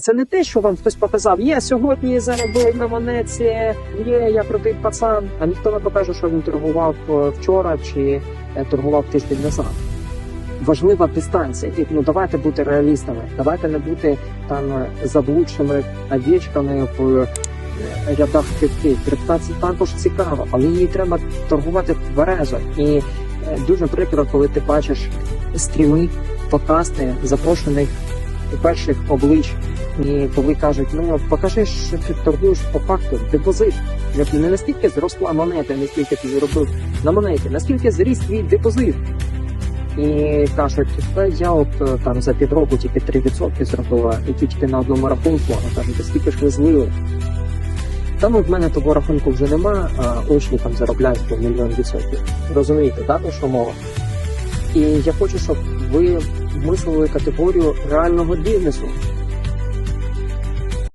Це не те, що вам хтось показав. Є сьогодні заробив на монеті, є я крутий пацан, а ніхто не покаже, що він торгував е, вчора чи е, торгував тиждень назад. Важлива дистанція. Ну давайте бути реалістами. Давайте не бути там е, заблудшими овечками в рядах крипти. Крипта це також цікаво, але її треба торгувати тверезо. І дуже прикро, коли ти бачиш стріми, покасти запрошених перших облич. І коли кажуть, ну покажи, що ти торгуєш по факту, депозит. Не настільки зросла монета, наскільки ти заробив на монеті, наскільки зріс твій депозит. І кажуть, та я от е, там за півроку тільки 3% зробила, і тільки на одному рахунку, а кажуть, скільки ж ви злили? Та ну в мене того рахунку вже нема, а учні там заробляють по мільйон відсотків. Розумієте, так, що мова? І я хочу, щоб ви мислили категорію реального бізнесу.